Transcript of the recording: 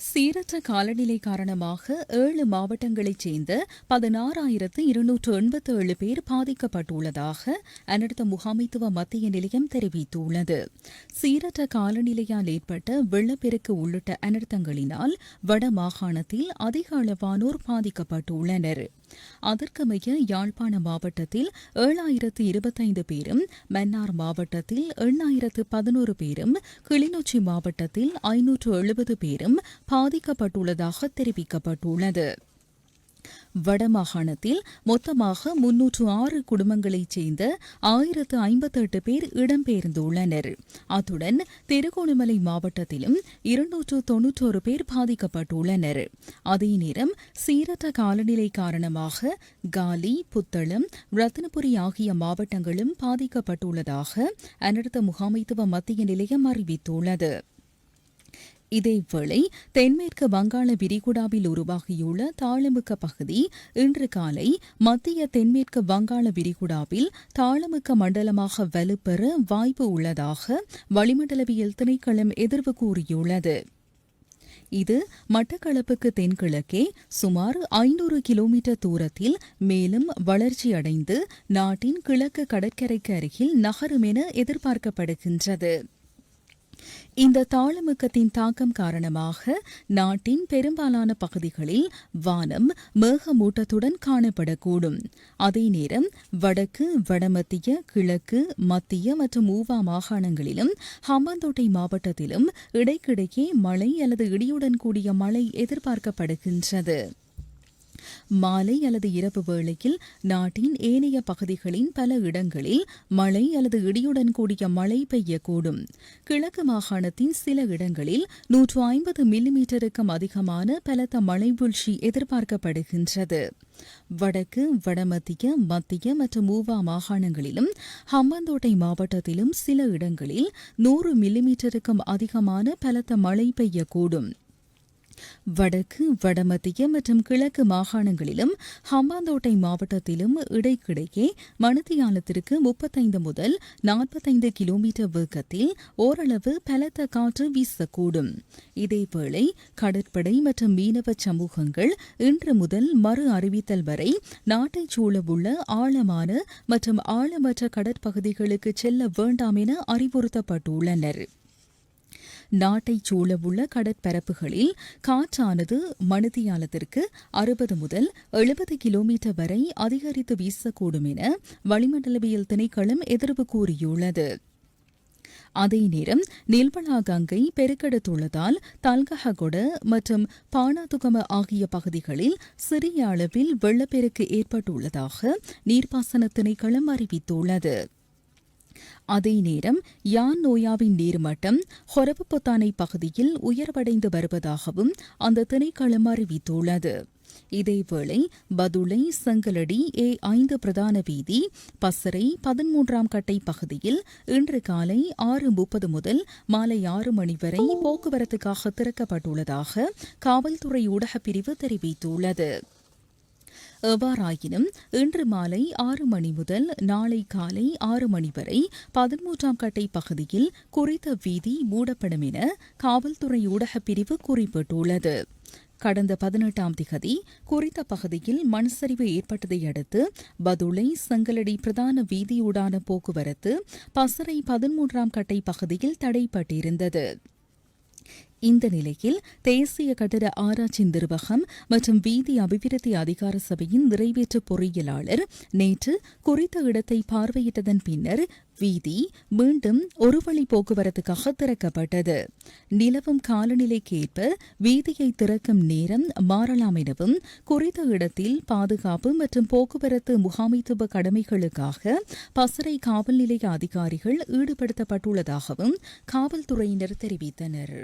சீரற்ற காலநிலை காரணமாக ஏழு மாவட்டங்களைச் சேர்ந்த பதினாறாயிரத்து இருநூற்று எண்பத்து ஏழு பேர் பாதிக்கப்பட்டுள்ளதாக அனர்த்த முகாமைத்துவ மத்திய நிலையம் தெரிவித்துள்ளது. சீரற்ற காலநிலையால் ஏற்பட்ட வெள்ளப்பெருக்கு உள்ளிட்ட அனர்த்தங்களினால் வட மாகாணத்தில் அதிக அளவானோர் பாதிக்கப்பட்டுள்ளனர். அதற்கமைய யாழ்ப்பாண மாவட்டத்தில் ஏழாயிரத்து இருபத்தைந்து பேரும் மன்னார் மாவட்டத்தில் எண்ணாயிரத்து பதினோரு பேரும் கிளிநொச்சி மாவட்டத்தில் ஐநூற்று எழுபது பேரும் பாதிக்கப்பட்டுள்ளதாக தெரிவிக்கப்பட்டுள்ளது. வடமாகாணத்தில் மொத்தமாக முன்னூற்று ஆறு குடும்பங்களைச் சேர்ந்த ஆயிரத்து ஐம்பத்தெட்டு பேர் இடம்பெயர்ந்துள்ளனர். அத்துடன் திருகோணமலை மாவட்டத்திலும் இருநூற்று தொன்னூற்றோரு பேர் பாதிக்கப்பட்டுள்ளனர். அதே நேரம் சீரற்ற காலநிலை காரணமாக காலி புத்தளம் ரத்தினபுரி ஆகிய மாவட்டங்களும் பாதிக்கப்பட்டுள்ளதாக அனர்த்த முகாமைத்துவ மத்திய நிலையம் அறிவித்துள்ளது. இதேவேளை தென்மேற்கு வங்காள விரிகுடாவில் உருவாகியுள்ள தாளமுக்க பகுதி இன்று காலை மத்திய தென்மேற்கு வங்காள விரிகுடாவில் தாளமுக்க மண்டலமாக வலுப்பெற வாய்ப்பு உள்ளதாக வளிமண்டலவியல் திணைக்களம் எதிர்வு கூறியுள்ளது. இது மட்டக்களப்புக்கு தென்கிழக்கே சுமார் ஐநூறு கிலோமீட்டர் தூரத்தில் மேலும் வளர்ச்சியடைந்து நாட்டின் கிழக்கு கடற்கரைக்கு அருகில் நகரும் என எதிர்பார்க்கப்படுகின்றது. இந்த தாளமுக்கத்தின் தாக்கம் காரணமாக நாட்டின் பெரும்பாலான பகுதிகளில் வானம் மேகமூட்டத்துடன் காணப்படக்கூடும். அதே நேரம் வடக்கு வடமத்திய கிழக்கு மத்திய மற்றும் ஊவா மாகாணங்களிலும் ஹம்பாந்தோட்டை மாவட்டத்திலும் இடைக்கிடையே மழை அல்லது இடியுடன் கூடிய மழை எதிர்பார்க்கப்படுகின்றது. மாலை அல்லது இரவு வேளையில் நாட்டின் ஏனைய பகுதிகளின் பல இடங்களில் மழை அல்லது இடியுடன் கூடிய மழை பெய்யக்கூடும். கிழக்கு மாகாணத்தின் சில இடங்களில் நூற்று ஐம்பது மில்லிமீட்டருக்கும் அதிகமான பலத்த மழை வீழ்ச்சி எதிர்பார்க்கப்படுகின்றது. வடக்கு வடமத்திய மத்திய மற்றும் மூவா மாகாணங்களிலும் ஹம்மந்தோட்டை மாவட்டத்திலும் சில இடங்களில் நூறு மில்லிமீட்டருக்கும் அதிகமான பலத்த மழை பெய்யக்கூடும். வடக்கு வடமத்திய மற்றும் கிழக்கு மாகாணங்களிலும் ஹம்பாந்தோட்டை மாவட்டத்திலும் இடைக்கிடையே மணித்தியாலத்திற்கு முப்பத்தைந்து முதல் நாற்பத்தைந்து கிலோமீட்டர் வேகத்தில் ஓரளவு பலத்த காற்று வீசக்கூடும். இதேவேளை கடற்படை மற்றும் மீனவ சமூகங்கள் இன்று முதல் மறு அறிவித்தல் வரை நாட்டைச் சூழவுள்ள ஆழமான மற்றும் ஆழமற்ற கடற்பகுதிகளுக்கு செல்ல வேண்டாம் என அறிவுறுத்தப்பட்டுள்ளனர். நாட்டைச் சூழவுள்ள கடற்பரப்புகளில் காற்றானது மணித்தியாலத்திற்கு அறுபது முதல் எழுபது கிலோமீட்டர் வரை அதிகரித்து வீசக்கூடும் என வளிமண்டலவியல் திணைக்களம் எதிர்வு கூறியுள்ளது. அதே நேரம் நில்வலா கங்கை பெருக்கெடுத்துள்ளதால் தல்கஹகொட மற்றும் பானாதுகம ஆகிய பகுதிகளில் சிறிய அளவில் வெள்ளப்பெருக்கு ஏற்பட்டுள்ளதாக நீர்ப்பாசன திணைக்களம் அறிவித்துள்ளது. அதே நேரம் யான் நோயாவின் நீர்மட்டம் ஹொரபுத்தானை பகுதியில் உயர்வடைந்து வருவதாகவும் அந்த திணைக்களம் அறிவித்துள்ளது. இதேவேளை பதுளை செங்கலடி ஏ ஐந்து பிரதான வீதி பசறை பதிமூன்றாம் கட்டை பகுதியில் இன்று காலை ஆறு முப்பது முதல் மாலை ஆறு மணி வரை போக்குவரத்துக்காக திறக்கப்பட்டுள்ளதாக காவல்துறை ஊடகப் பிரிவு தெரிவித்துள்ளது. எவ்வாறாயினும் இன்று மாலை ஆறு மணி முதல் நாளை காலை ஆறு மணி வரை பதிமூன்றாம் கட்டை பகுதியில் குறித்த வீதி மூடப்படும் என காவல்துறை ஊடகப் பிரிவு குறிப்பிட்டுள்ளது. கடந்த பதினெட்டாம் திகதி குறித்த பகுதியில் மண் சரிவு ஏற்பட்டதை அடுத்து பதுளை செங்கலடி பிரதான வீதியூடான போக்குவரத்து பசறை பதிமூன்றாம் கட்டை பகுதியில் தடைப்பட்டிருந்தது. இந்த நிலையில் தேசிய கட்டட ஆராய்ச்சி நிர்வாகம் மற்றும் வீதி அபிவிருத்தி அதிகார சபையின் நிறைவேற்று பொறியியலாளர் நேற்று குறித்த இடத்தை பார்வையிட்டதன் பின்னர் வீதி மீண்டும் ஒரு வழி போக்குவரத்துக்காக திறக்கப்பட்டது. நிலவும் காலநிலைக்கேற்ப வீதியை திறக்கும் நேரம் மாறலாம் எனவும் குறித்த இடத்தில் பாதுகாப்பு மற்றும் போக்குவரத்து முகாமைத்துவ கடமைகளுக்காக பசறை காவல் நிலைய அதிகாரிகள் ஈடுபடுத்தப்பட்டுள்ளதாகவும் காவல்துறையினர் தெரிவித்தனர்.